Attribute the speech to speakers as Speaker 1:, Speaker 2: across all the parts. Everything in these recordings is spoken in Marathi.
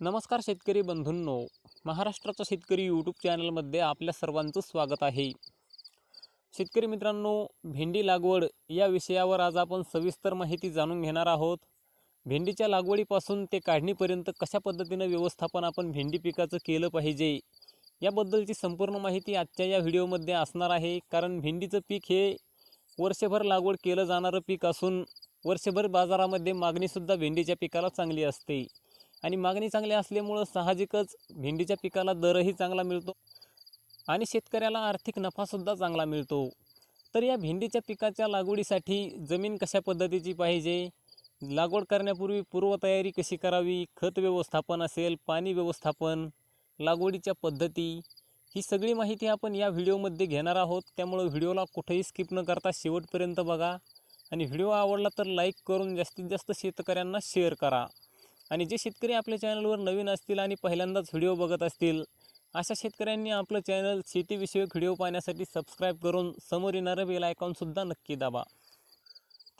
Speaker 1: नमस्कार शेतकरी बंधूंनो महाराष्ट्राचा शेतकरी यूट्यूब चॅनलमध्ये आपल्या सर्वांचं स्वागत आहे. शेतकरी मित्रांनो भेंडी लागवड या विषयावर आज आपण सविस्तर माहिती जाणून घेणार आहोत. भेंडीच्या लागवडीपासून ते काढणीपर्यंत कशा पद्धतीनं व्यवस्थापन आपण भेंडी पिकाचं केलं पाहिजे याबद्दलची संपूर्ण माहिती आजच्या या व्हिडिओमध्ये असणार आहे. कारण भेंडीचं पीक हे वर्षभर लागवड केलं जाणारं पीक असून वर्षभर बाजारामध्ये मागणीसुद्धा भेंडीच्या पिकाला चांगली असते. आणि मागणी चांगली असल्यामुळं साहजिकच भेंडीच्या पिकाला दरही चांगला मिळतो आणि शेतकऱ्याला आर्थिक नफासुद्धा चांगला मिळतो. तर या भेंडीच्या पिकाच्या लागवडीसाठी जमीन कशा पद्धतीची पाहिजे? लागवड करण्यापूर्वी पूर्वतयारी कशी करावी? खत व्यवस्थापन असेल पाणी व्यवस्थापन लागवडीच्या पद्धती ही सगळी माहिती आपण या व्हिडिओमध्ये घेणार आहोत. त्यामुळं व्हिडिओला कुठेही स्किप न करता शेवटपर्यंत बघा आणि व्हिडिओ आवडला तर लाईक करून जास्तीत जास्त शेतकऱ्यांना शेअर करा. आणि जे शेतकरी आपल्या चॅनलवर नवीन असतील आणि पहिल्यांदाच व्हिडिओ बघत असतील अशा शेतकऱ्यांनी आपलं चॅनल शेतीविषयक व्हिडिओ पाहण्यासाठी सबस्क्राईब करून समोर येणारं बेल आयकॉनसुद्धा नक्की दाबा.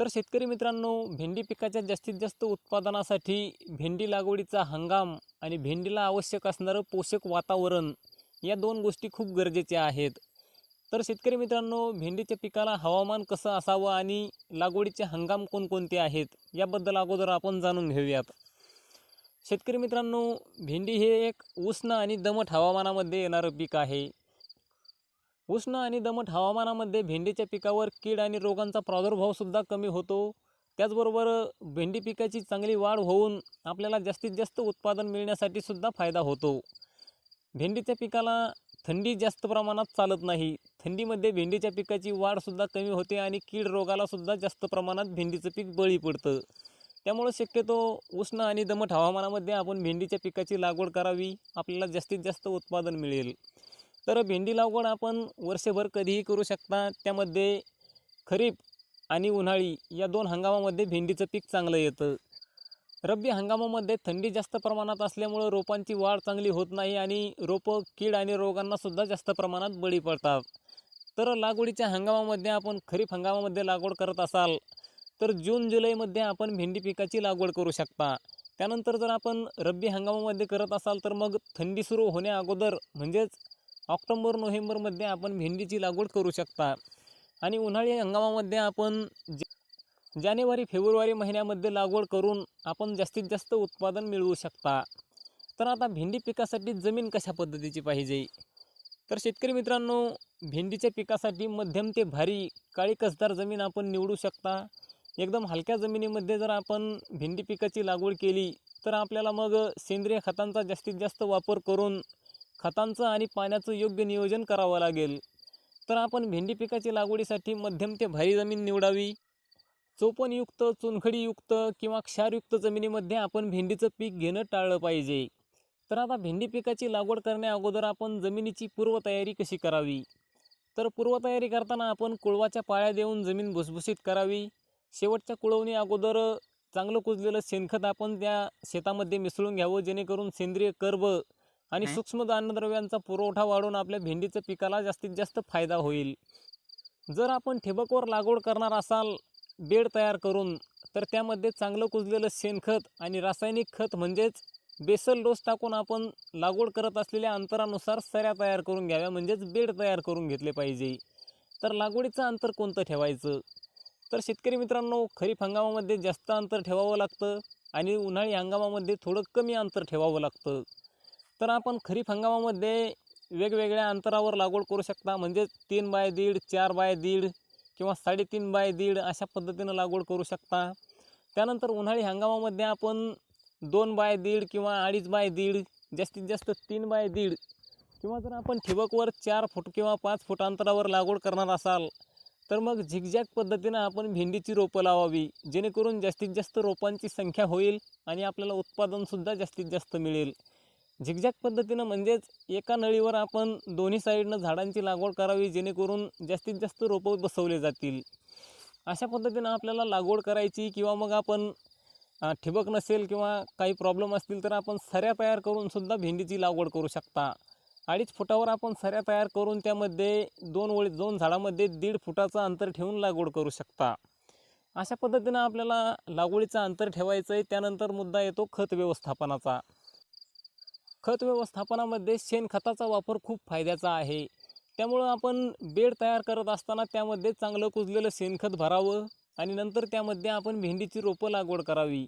Speaker 1: तर शेतकरी मित्रांनो भेंडी पिकाच्या जास्तीत जास्त उत्पादनासाठी भेंडी लागवडीचा हंगाम आणि भेंडीला आवश्यक असणारं पोषक वातावरण या दोन गोष्टी खूप गरजेच्या आहेत. तर शेतकरी मित्रांनो भेंडीच्या पिकाला हवामान कसं असावं आणि लागवडीचे हंगाम कोणकोणते आहेत याबद्दल अगोदर आपण जाणून घेऊयात. शेतकरी मित्रांनो भेंडी हे एक उष्ण आणि दमट हवामानामध्ये येणारं पीक आहे. उष्ण आणि दमट हवामानामध्ये भेंडीच्या पिकावर कीड आणि रोगांचा प्रादुर्भावसुद्धा कमी होतो. त्याचबरोबर भेंडी पिकाची चांगली वाढ होऊन आपल्याला जास्तीत जास्त उत्पादन मिळण्यासाठी सुद्धा फायदा होतो. भेंडीच्या पिकाला थंडी जास्त प्रमाणात चालत नाही. थंडीमध्ये भेंडीच्या पिकाची वाढसुद्धा कमी होते आणि कीड रोगालासुद्धा जास्त प्रमाणात भेंडीचं पीक बळी पडतं. त्यामुळं शक्यतो उष्ण आणि दमट हवामानामध्ये आपण भेंडीच्या पिकाची लागवड करावी. आपल्याला जास्तीत जास्त उत्पादन मिळेल. तर भेंडी लागवड आपण वर्षभर कधीही करू शकता. त्यामध्ये खरीप आणि उन्हाळी या दोन हंगामामध्ये भेंडीचं पीक चांगलं येतं. रब्बी हंगामामध्ये थंडी जास्त प्रमाणात असल्यामुळं रोपांची वाढ चांगली होत नाही आणि रोपं कीड आणि रोगांनासुद्धा जास्त प्रमाणात बळी पडतात. तर लागवडीच्या हंगामामध्ये आपण खरीप हंगामामध्ये लागवड करत असाल तर जून जुलैमध्ये आपण भेंडी पिकाची लागवड करू शकता. त्यानंतर जर आपण रब्बी हंगामामध्ये करत असाल तर मग थंडी सुरू होण्या अगोदर म्हणजेच ऑक्टोंबर नोव्हेंबरमध्ये आपण भेंडीची लागवड करू शकता. आणि उन्हाळी हंगामामध्ये आपण ज- जानेवारी फेब्रुवारी महिन्यामध्ये लागवड करून आपण जास्तीत जास्त उत्पादन मिळवू शकता. तर आता भेंडी पिकासाठी जमीन कशा पद्धतीची पाहिजे? तर शेतकरी मित्रांनो भेंडीच्या पिकासाठी मध्यम ते भारी काळी कसदार जमीन आपण निवडू शकता. एकदम हलक्या जमिनीमध्ये जर आपण भेंडी पिकाची लागवड केली तर आपल्याला मग सेंद्रिय खतांचा जास्तीत जास्त वापर करून खतांचं आणि पाण्याचं योग्य नियोजन करावं लागेल. तर आपण भेंडी पिकाची लागवडीसाठी मध्यम ते भारी जमीन निवडावी. चोपणयुक्त चुनखडीयुक्त किंवा क्षारयुक्त जमिनीमध्ये आपण भेंडीचं पीक घेणं टाळलं पाहिजे. तर आता भेंडी पिकाची लागवड करण्या अगोदर आपण जमिनीची पूर्वतयारी कशी करावी? तर पूर्वतयारी करताना आपण कुळवाच्या पाळ्या देऊन जमीन भुसभुशीत करावी. शेवटच्या कुळवणी अगोदर चांगलं कुजलेलं शेणखत आपण त्या शेतामध्ये मिसळून घ्यावं जेणेकरून सेंद्रिय कर्ब आणि. सूक्ष्म अन्नद्रव्यांचा पुरवठा वाढून आपल्या भेंडीच्या पिकाला जास्तीत जास्त फायदा होईल. जर आपण ठिबकवर लागवड करणार असाल बेड तयार करून तर त्यामध्ये चांगलं कुजलेलं शेणखत आणि रासायनिक खत म्हणजेच बेसल डोस टाकून आपण लागवड करत असलेल्या अंतरानुसार सऱ्या तयार करून घ्याव्या म्हणजेच बेड तयार करून घेतले पाहिजे. तर लागवडीचं अंतर कोणतं ठेवायचं? तर शेतकरी मित्रांनो खरीप हंगामामध्ये जास्त अंतर ठेवावं लागतं आणि उन्हाळी हंगामामध्ये थोडं कमी अंतर ठेवावं लागतं. तर आपण खरीप हंगामामध्ये वेगवेगळ्या अंतरावर लागवड करू शकता. म्हणजे तीन बाय दीड चार बाय दीड किंवा साडेतीन बाय दीड अशा पद्धतीनं लागवड करू शकता. त्यानंतर उन्हाळी हंगामामध्ये आपण दोन बाय दीड किंवा अडीच बाय दीड जास्तीत जास्त तीन बाय दीड किंवा जर आपण ठिबकवर चार फूट किंवा पाच फूट अंतरावर लागवड करणार असाल तर मग झिगझॅग पद्धतीनं आपण भेंडीची रोपं लावावी जेणेकरून जास्तीत जास्त रोपांची संख्या होईल आणि आपल्याला उत्पादनसुद्धा जास्तीत जास्त मिळेल. झिगझॅग पद्धतीनं म्हणजेच एका नळीवर आपण दोन्ही साईडनं झाडांची लागवड करावी जेणेकरून जास्तीत जास्त रोपं बसवले जातील. अशा पद्धतीनं आपल्याला लागवड करायची किंवा मग आपण ठिबक नसेल किंवा काही प्रॉब्लेम असतील तर आपण सऱ्या तयार करूनसुद्धा भेंडीची लागवड करू शकता. अडीच फुटावर आपण सऱ्या तयार करून त्यामध्ये दोन ओळी दोन झाडामध्ये दीड फुटाचं अंतर ठेवून लागवड करू शकता. अशा पद्धतीनं आपल्याला लागवडीचं अंतर ठेवायचं आहे. त्यानंतर मुद्दा येतो खत व्यवस्थापनाचा. खत व्यवस्थापनामध्ये शेणखताचा वापर खूप फायद्याचा आहे. त्यामुळं आपण बेड तयार करत असताना त्यामध्ये चांगलं कुजलेलं शेणखत भरावं आणि नंतर त्यामध्ये आपण भेंडीची रोपं लागवड करावी.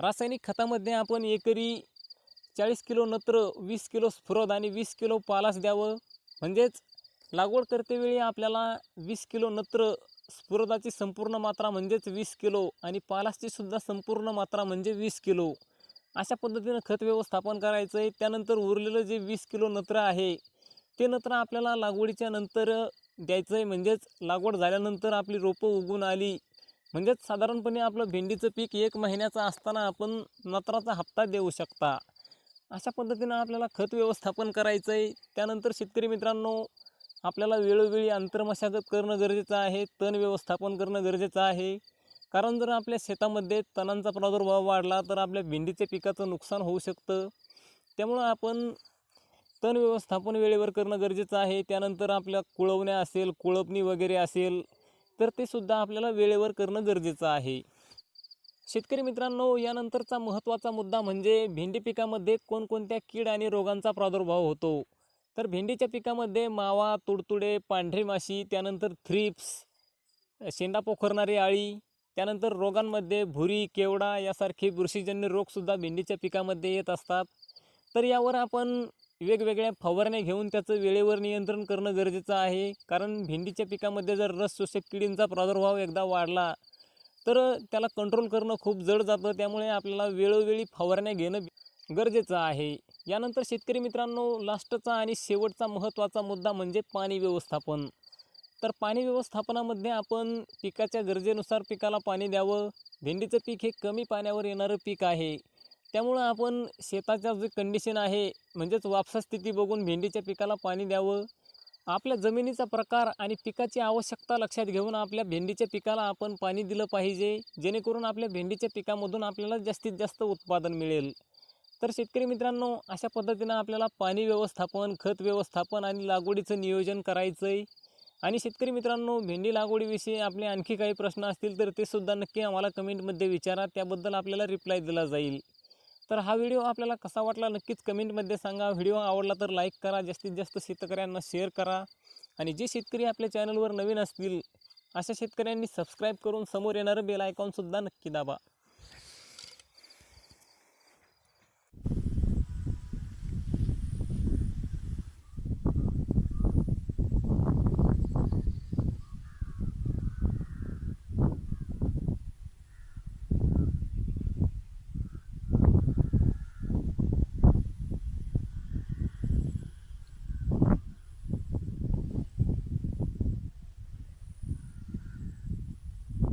Speaker 1: रासायनिक खतामध्ये आपण एकरी चाळीस किलो नत्र वीस किलो स्फुरद आणि वीस किलो पालास द्यावं. म्हणजेच लागवड करतेवेळी आपल्याला वीस किलो नत्र स्फुरदाची संपूर्ण मात्रा म्हणजेच वीस किलो आणि पालासची सुद्धा संपूर्ण मात्रा म्हणजे वीस किलो. अशा पद्धतीनं खत व्यवस्थापन करायचं आहे त्यानंतर उरलेलं जे वीस किलो नत्र आहे ते नत्र आपल्याला लागवडीच्या नंतर द्यायचं आहे म्हणजेच लागवड झाल्यानंतर आपली रोपं उगून आली. म्हणजेच साधारणपणे आपलं भेंडीचं पीक एक महिन्याचं असताना आपण नत्राचा हप्ता देऊ शकता. अशा पद्धतीनं आपल्याला खत व्यवस्थापन करायचं आहे त्यानंतर शेतकरी मित्रांनो आपल्याला वेळोवेळी अंतर्मशागत करणं गरजेचं आहे तण व्यवस्थापन करणं गरजेचं आहे. कारण जर आपल्या शेतामध्ये तणांचा प्रादुर्भाव वाढला तर आपल्या भेंडीच्या पिकाचं नुकसान होऊ शकतं. त्यामुळं आपण तण व्यवस्थापन वेळेवर करणं गरजेचं आहे. त्यानंतर आपल्या कुळवण्या असेल कुळपणी वगैरे असेल तर ते सुद्धा आपल्याला वेळेवर करणं गरजेचं आहे. शेतकरी मित्रांनो यानंतरचा महत्त्वाचा मुद्दा म्हणजे भेंडी पिकामध्ये कोणकोणत्या कीड आणि रोगांचा प्रादुर्भाव होतो? तर भेंडीच्या पिकामध्ये मावा तुडतुडे पांढरी माशी त्यानंतर थ्रिप्स शेंडा पोखरणारी आळी त्यानंतर रोगांमध्ये भुरी केवडा यासारखे बुरशीजन्य रोगसुद्धा भेंडीच्या पिकामध्ये येत असतात. तर यावर आपण वेगवेगळ्या फवारण्या घेऊन त्याचं वेळेवर नियंत्रण करणं गरजेचं आहे. कारण भेंडीच्या पिकामध्ये जर रस शोषक किडींचा प्रादुर्भाव एकदा वाढला तर त्याला कंट्रोल करणं खूप जड जातं. त्यामुळे आपल्याला वेळोवेळी फवारण्या घेणं गरजेचं आहे. यानंतर शेतकरी मित्रांनो लास्टचा आणि शेवटचा महत्त्वाचा मुद्दा म्हणजे पाणी व्यवस्थापन. तर पाणी व्यवस्थापनामध्ये आपण पिकाच्या गरजेनुसार पिकाला पाणी द्यावं. भेंडीचं पीक हे कमी पाण्यावर येणारं पीक आहे. त्यामुळं आपण शेताच्या जे कंडिशन आहे म्हणजेच वापसा स्थिती बघून भेंडीच्या पिकाला पाणी द्यावं. आपल्या जमिनीचा प्रकार आणि पिकाची आवश्यकता लक्षात घेऊन आपल्या भेंडीच्या पिकाला आपण पाणी दिलं पाहिजे जेणेकरून आपल्या भेंडीच्या पिकामधून आपल्याला जास्तीत जास्त उत्पादन मिळेल. तर शेतकरी मित्रांनो अशा पद्धतीनं आपल्याला पाणी व्यवस्थापन खत व्यवस्थापन आणि लागवडीचं नियोजन करायचं आहे आणि शेतकरी मित्रांनो भेंडी लागवडीविषयी आपले आणखी काही प्रश्न असतील तर ते सुद्धा नक्की आम्हाला कमेंटमध्ये विचारा त्याबद्दल आपल्याला रिप्लाय दिला जाईल. तर हा व्हिडिओ आपल्याला कसा वाटला नक्कीच कमेंटमध्ये सांगा. व्हिडिओ आवडला तर लाईक करा जास्तीत जास्त शेतकऱ्यांना शेअर करा आणि जे शेतकरी आपल्या चॅनलवर नवीन असतील अशा शेतकऱ्यांनी सबस्क्राईब करून समोर येणारं बेल आयकॉनसुद्धा नक्की दाबा.